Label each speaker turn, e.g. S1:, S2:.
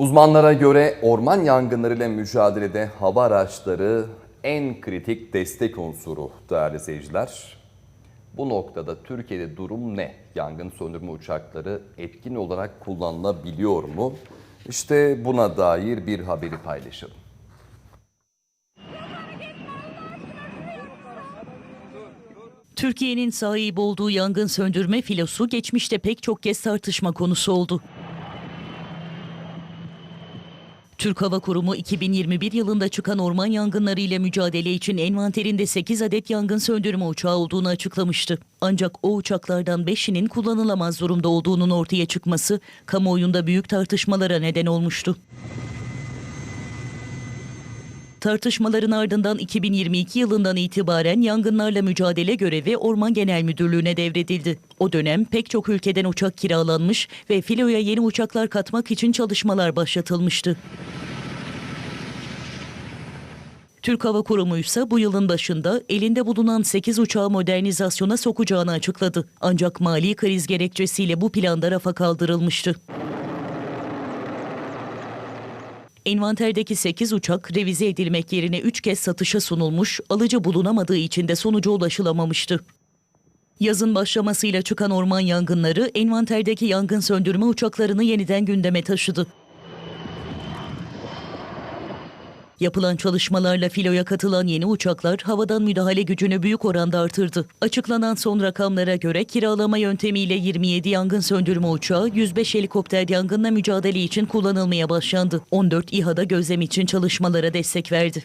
S1: Uzmanlara göre orman yangınlarıyla mücadelede hava araçları en kritik destek unsuru değerli seyirciler. Bu noktada Türkiye'de durum ne? Yangın söndürme uçakları etkin olarak kullanılabiliyor mu? İşte buna dair bir haberi paylaşalım.
S2: Türkiye'nin sahip olduğu yangın söndürme filosu geçmişte pek çok kez tartışma konusu oldu. Türk Hava Kurumu 2021 yılında çıkan orman yangınları ile mücadele için envanterinde 8 adet yangın söndürme uçağı olduğunu açıklamıştı. Ancak o uçaklardan 5'inin kullanılamaz durumda olduğunun ortaya çıkması kamuoyunda büyük tartışmalara neden olmuştu. Tartışmaların ardından 2022 yılından itibaren yangınlarla mücadele görevi Orman Genel Müdürlüğü'ne devredildi. O dönem pek çok ülkeden uçak kiralanmış ve filoya yeni uçaklar katmak için çalışmalar başlatılmıştı. Türk Hava Kurumu ise bu yılın başında elinde bulunan 8 uçağı modernizasyona sokacağını açıkladı. Ancak mali kriz gerekçesiyle bu plan da rafa kaldırılmıştı. Envanterdeki 8 uçak revize edilmek yerine 3 kez satışa sunulmuş, alıcı bulunamadığı için de sonuca ulaşılamamıştı. Yazın başlamasıyla çıkan orman yangınları envanterdeki yangın söndürme uçaklarını yeniden gündeme taşıdı. Yapılan çalışmalarla filoya katılan yeni uçaklar havadan müdahale gücünü büyük oranda artırdı. Açıklanan son rakamlara göre kiralama yöntemiyle 27 yangın söndürme uçağı, 105 helikopter yangınla mücadele için kullanılmaya başlandı. 14 İHA'da gözlem için çalışmalara destek verdi.